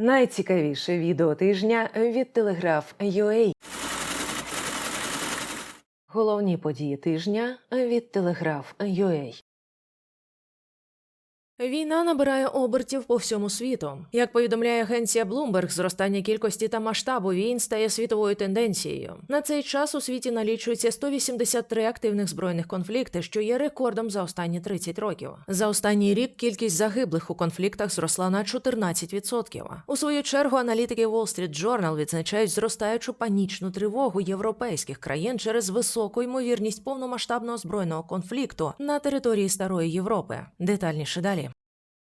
Найцікавіше відео тижня від Телеграф UA. Головні події тижня від Телеграф UA. Війна набирає обертів по всьому світу. Як повідомляє агенція Bloomberg, зростання кількості та масштабу війн стає світовою тенденцією. На цей час у світі налічується 183 активних збройних конфлікти, що є рекордом за останні 30 років. За останній рік кількість загиблих у конфліктах зросла на 14%. У свою чергу аналітики Wall Street Journal відзначають зростаючу панічну тривогу європейських країн через високу ймовірність повномасштабного збройного конфлікту на території Старої Європи. Детальніше далі.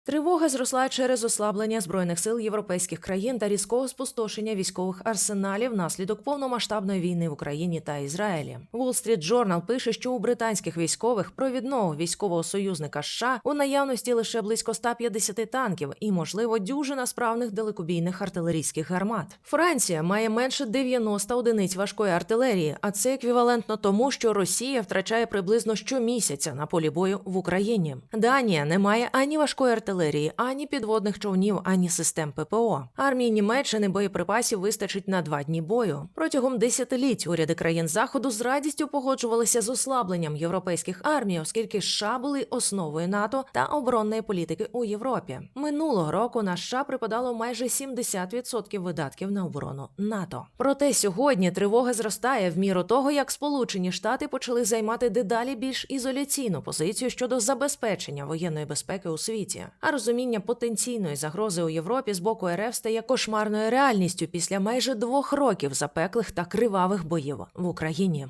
Тривога зросла через ослаблення збройних сил європейських країн та різкого спустошення військових арсеналів внаслідок повномасштабної війни в Україні та Ізраїлі. Wall Street Journal пише, що у британських військових провідного військового союзника США у наявності лише близько 150 танків і, можливо, дюжина справних далекобійних артилерійських гармат. Франція має менше 90 одиниць важкої артилерії, а це еквівалентно тому, що Росія втрачає приблизно щомісяця на полі бою в Україні. Данія не має ані важкої артилерії, ані підводних човнів, ані систем ППО. Армії Німеччини боєприпасів вистачить на два дні бою. Протягом десятиліть уряди країн заходу з радістю погоджувалися з ослабленням європейських армій, оскільки США були основою НАТО та оборонної політики у Європі. Минулого року на США припадало майже 70% видатків на оборону НАТО. Проте сьогодні тривога зростає в міру того, як Сполучені Штати почали займати дедалі більш ізоляційну позицію щодо забезпечення воєнної безпеки у світі. А розуміння потенційної загрози у Європі з боку РФ стає кошмарною реальністю після майже двох років запеклих та кривавих боїв в Україні.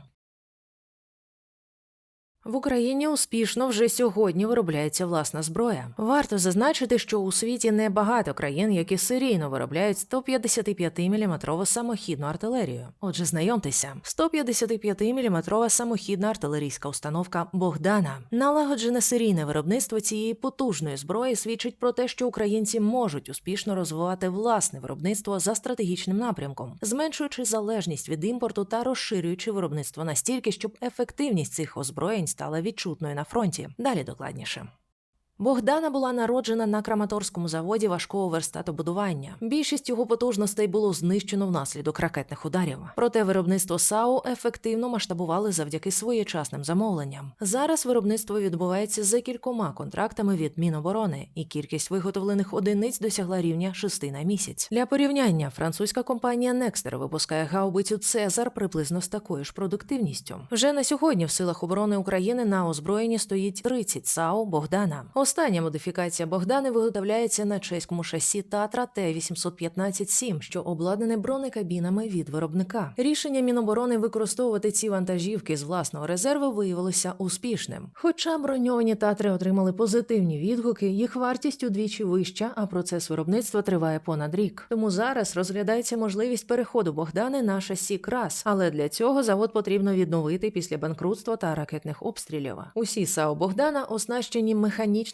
В Україні успішно вже сьогодні виробляється власна зброя. Варто зазначити, що у світі небагато країн, які серійно виробляють 155-мм самохідну артилерію. Отже, знайомтеся, 155-мм самохідна артилерійська установка Богдана. Налагоджене серійне виробництво цієї потужної зброї свідчить про те, що українці можуть успішно розвивати власне виробництво за стратегічним напрямком, зменшуючи залежність від імпорту та розширюючи виробництво настільки, щоб ефективність цих озброєнь стала відчутною на фронті. Далі докладніше. Богдана була народжена на Краматорському заводі важкого верстатобудування. Більшість його потужностей було знищено внаслідок ракетних ударів. Проте виробництво САУ ефективно масштабували завдяки своєчасним замовленням. Зараз виробництво відбувається за кількома контрактами від Міноборони, і кількість виготовлених одиниць досягла рівня шести на місяць. Для порівняння французька компанія Некстер випускає гаубицю Цезар приблизно з такою ж продуктивністю. Вже на сьогодні в силах оборони України на озброєнні стоїть 30 САУ Богдана. Остання модифікація Богдани виготовляється на чеському шасі Татра Т-815-7, що обладнане бронекабінами від виробника. Рішення Міноборони використовувати ці вантажівки з власного резерву виявилося успішним. Хоча броньовані татри отримали позитивні відгуки, їх вартість удвічі вища, а процес виробництва триває понад рік. Тому зараз розглядається можливість переходу Богдани на шасі Крас, але для цього завод потрібно відновити після банкрутства та ракетних обстрілів. Усі САУ Богдана оснащені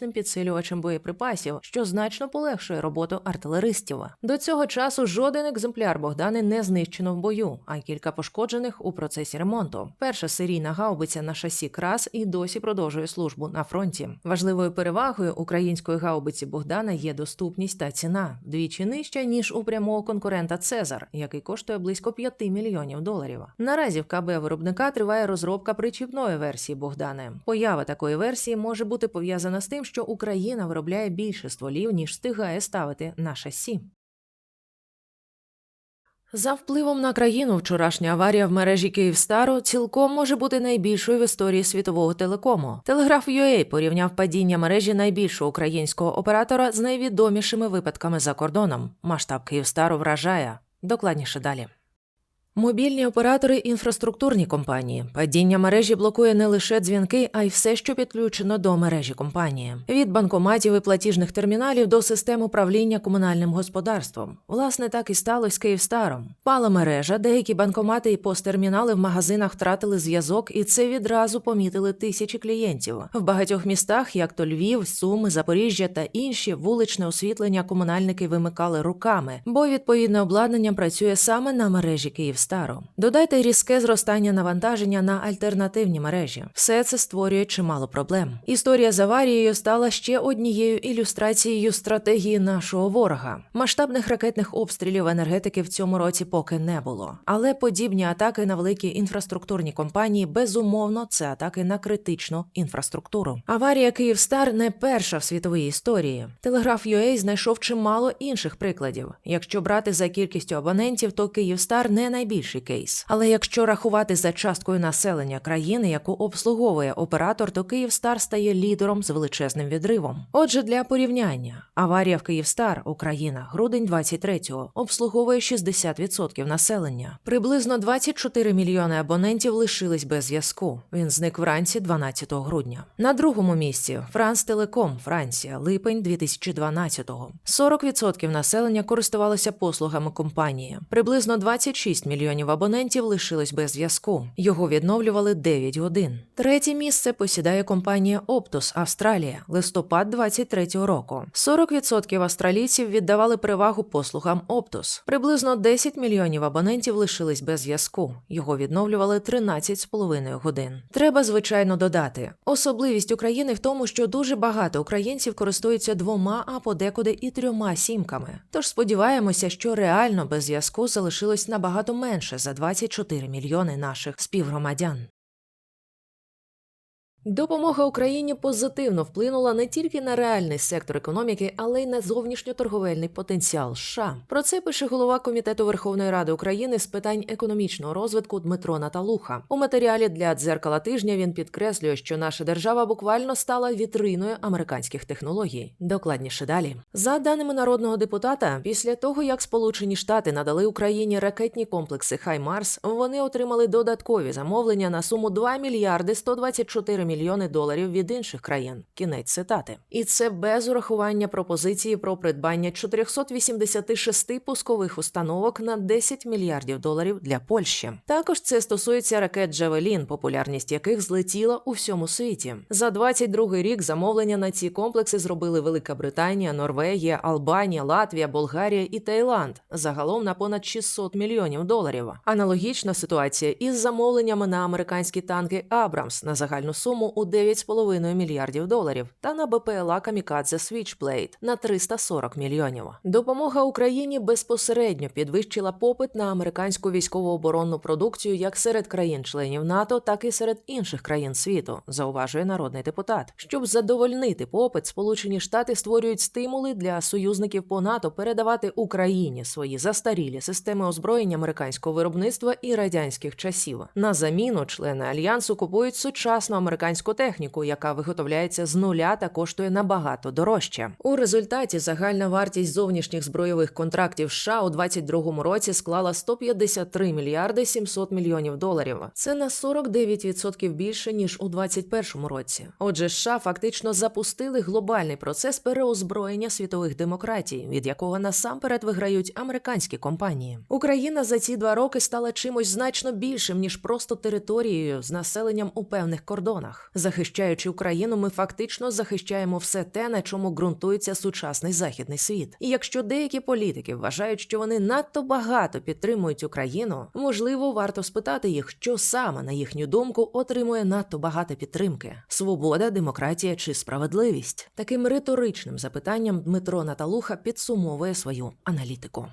механічним підсилювачем боєприпасів, що значно полегшує роботу артилеристів. До цього часу жоден екземпляр Богдани не знищено в бою, а кілька пошкоджених у процесі ремонту. Перша серійна гаубиця на шасі Крас і досі продовжує службу на фронті. Важливою перевагою української гаубиці Богдана є доступність та ціна двічі нижча ніж у прямого конкурента Цезар, який коштує близько 5 мільйонів доларів. Наразі в КБ виробника триває розробка причіпної версії Богдани. Поява такої версії може бути пов'язана з тим, що Україна виробляє більше стволів, ніж встигає ставити на шасі. За впливом на країну вчорашня аварія в мережі Київстару цілком може бути найбільшою в історії світового телекому. Телеграф UA порівняв падіння мережі найбільшого українського оператора з найвідомішими випадками за кордоном. Масштаб Київстару вражає. Докладніше далі. Мобільні оператори інфраструктурні компанії. Падіння мережі блокує не лише дзвінки, а й все, що підключено до мережі компанії. Від банкоматів і платіжних терміналів до систем управління комунальним господарством. Власне, так і сталося з Київстаром. Пала мережа, деякі банкомати і посттермінали в магазинах втратили зв'язок, і це відразу помітили тисячі клієнтів. В багатьох містах, як то Львів, Суми, Запоріжжя та інші, вуличне освітлення комунальники вимикали руками, бо відповідне обладнання працює саме на мережі Київстар. Київстару. Додайте різке зростання навантаження на альтернативні мережі. Все це створює чимало проблем. Історія з аварією стала ще однією ілюстрацією стратегії нашого ворога. Масштабних ракетних обстрілів енергетики в цьому році поки не було. Але подібні атаки на великі інфраструктурні компанії безумовно це атаки на критичну інфраструктуру. Аварія Київстар не перша в світовій історії. Телеграф UA знайшов чимало інших прикладів. Якщо брати за кількістю абонентів, то Київстар не найбільший кейс. Але якщо рахувати за часткою населення країни, яку обслуговує оператор, то Київстар стає лідером з величезним відривом. Отже, для порівняння аварія в Київстар, Україна, грудень 23-го, обслуговує 60% населення. Приблизно 24 мільйони абонентів лишились без зв'язку. Він зник вранці 12 грудня. На другому місці Франс Телеком, Франція, липень 2012-го. 40% населення користувалося послугами компанії. Приблизно 26 мільйонів абонентів лишились без зв'язку. Його відновлювали 9 годин. Третє місце посідає компанія Optus Австралія, листопад 23-го року. 40% австралійців віддавали перевагу послугам Optus. Приблизно 10 мільйонів абонентів лишились без зв'язку. Його відновлювали 13,5 годин. Треба звичайно додати. Особливість України в тому, що дуже багато українців користуються двома, а подекуди і трьома сімками. Тож сподіваємося, що реально без зв'язку залишилось набагато менше за 24 мільйони наших співгромадян. Допомога Україні позитивно вплинула не тільки на реальний сектор економіки, але й на зовнішньоторговельний потенціал США. Про це пише голова комітету Верховної Ради України з питань економічного розвитку Дмитро Наталуха. У матеріалі для дзеркала тижня він підкреслює, що наша держава буквально стала вітриною американських технологій. Докладніше далі, за даними народного депутата, після того як Сполучені Штати надали Україні ракетні комплекси Хаймарс, вони отримали додаткові замовлення на суму 2 мільярди 124 мільйони доларів від інших країн. Кінець цитати. І це без урахування пропозиції про придбання 486 пускових установок на 10 мільярдів доларів для Польщі. Також це стосується ракет Джавелін, популярність яких злетіла у всьому світі. За 22 рік замовлення на ці комплекси зробили Велика Британія, Норвегія, Албанія, Латвія, Болгарія і Таїланд. Загалом на понад 600 мільйонів доларів. Аналогічна ситуація із замовленнями на американські танки Абрамс на загальну суму у 9,5 мільярдів доларів та на БПЛА Камікадзе Switchblade на 340 мільйонів. Допомога Україні безпосередньо підвищила попит на американську військово-оборонну продукцію як серед країн-членів НАТО, так і серед інших країн світу, зауважує народний депутат. Щоб задовольнити попит, Сполучені Штати створюють стимули для союзників по НАТО передавати Україні свої застарілі системи озброєння американського виробництва і радянських часів. На заміну члени альянсу купують сучасну американську техніку, яка виготовляється з нуля та коштує набагато дорожче. У результаті загальна вартість зовнішніх збройових контрактів США у 2022 році склала 153 мільярди 700 мільйонів доларів. Це на 49% більше ніж у 2021 році. Отже, США фактично запустили глобальний процес переозброєння світових демократій, від якого насамперед виграють американські компанії. Україна за ці два роки стала чимось значно більшим ніж просто територією з населенням у певних кордонах. Захищаючи Україну, ми фактично захищаємо все те, на чому ґрунтується сучасний західний світ. І якщо деякі політики вважають, що вони надто багато підтримують Україну, можливо, варто спитати їх, що саме на їхню думку отримує надто багато підтримки: свобода, демократія чи справедливість. Таким риторичним запитанням Дмитро Наталуха підсумовує свою аналітику.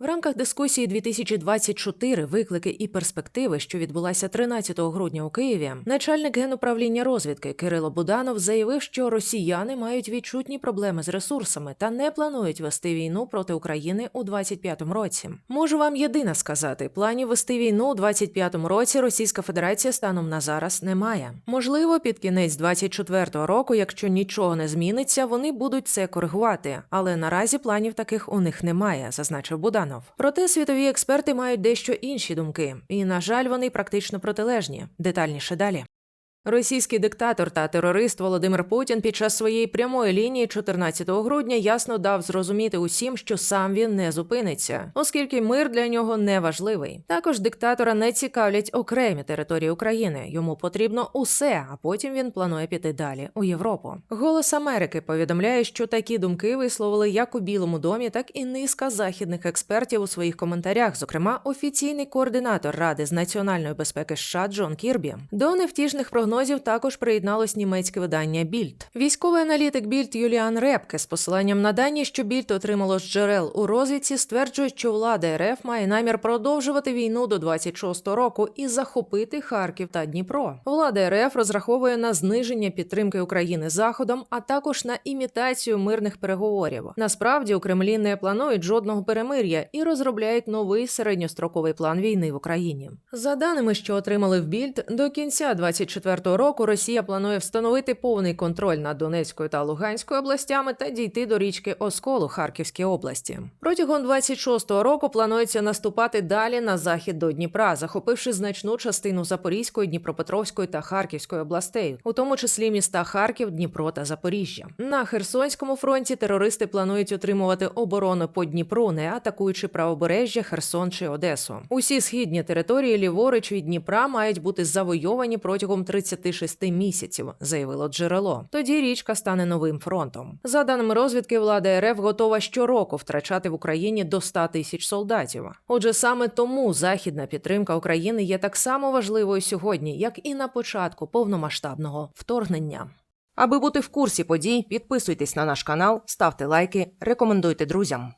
В рамках дискусії 2024 виклики і перспективи, що відбулася 13 грудня у Києві, начальник генуправління розвідки Кирило Буданов заявив, що росіяни мають відчутні проблеми з ресурсами та не планують вести війну проти України у 25-му році. Можу вам єдине сказати: планів вести війну у 25-му році Російська Федерація станом на зараз не має. Можливо, під кінець 24-го року, якщо нічого не зміниться, вони будуть це коригувати. Але наразі планів таких у них немає, зазначив Буданов. Проте світові експерти мають дещо інші думки, і на жаль, вони практично протилежні. Детальніше далі. Російський диктатор та терорист Володимир Путін під час своєї прямої лінії 14 грудня ясно дав зрозуміти усім, що сам він не зупиниться, оскільки мир для нього не важливий. Також диктатора не цікавлять окремі території України. Йому потрібно усе, а потім він планує піти далі у Європу. Голос Америки повідомляє, що такі думки висловили як у Білому домі, так і низка західних експертів у своїх коментарях. Зокрема, офіційний координатор Ради з національної безпеки США Джон Кірбі. До невтішних прогнозів також приєдналось німецьке видання Більд. Військовий аналітик Більд Юліан Репке з посиланням на дані, що Більд отримало з джерел у розвідці, стверджує, що влада РФ має намір продовжувати війну до 26-го року і захопити Харків та Дніпро. Влада РФ розраховує на зниження підтримки України заходом, а також на імітацію мирних переговорів. Насправді у Кремлі не планують жодного перемир'я і розробляють новий середньостроковий план війни в Україні. За даними, що отримали в Більд, до кінця 24-го року Росія планує встановити повний контроль над Донецькою та Луганською областями та дійти до річки Осколу Харківській області. Протягом 26-го року планується наступати далі на захід до Дніпра, захопивши значну частину Запорізької, Дніпропетровської та Харківської областей, у тому числі міста Харків, Дніпро та Запоріжжя. На Херсонському фронті терористи планують отримувати оборону по Дніпру, не атакуючи правобережжя, Херсон чи Одесу. Усі східні території ліворуч від Дніпра мають бути завойовані протягом 36 місяців, заявило джерело. Тоді річка стане новим фронтом. За даними розвідки, влада РФ готова щороку втрачати в Україні до 100 тисяч солдатів. Отже, саме тому західна підтримка України є так само важливою сьогодні, як і на початку повномасштабного вторгнення. Аби бути в курсі подій, підписуйтесь на наш канал, ставте лайки, рекомендуйте друзям.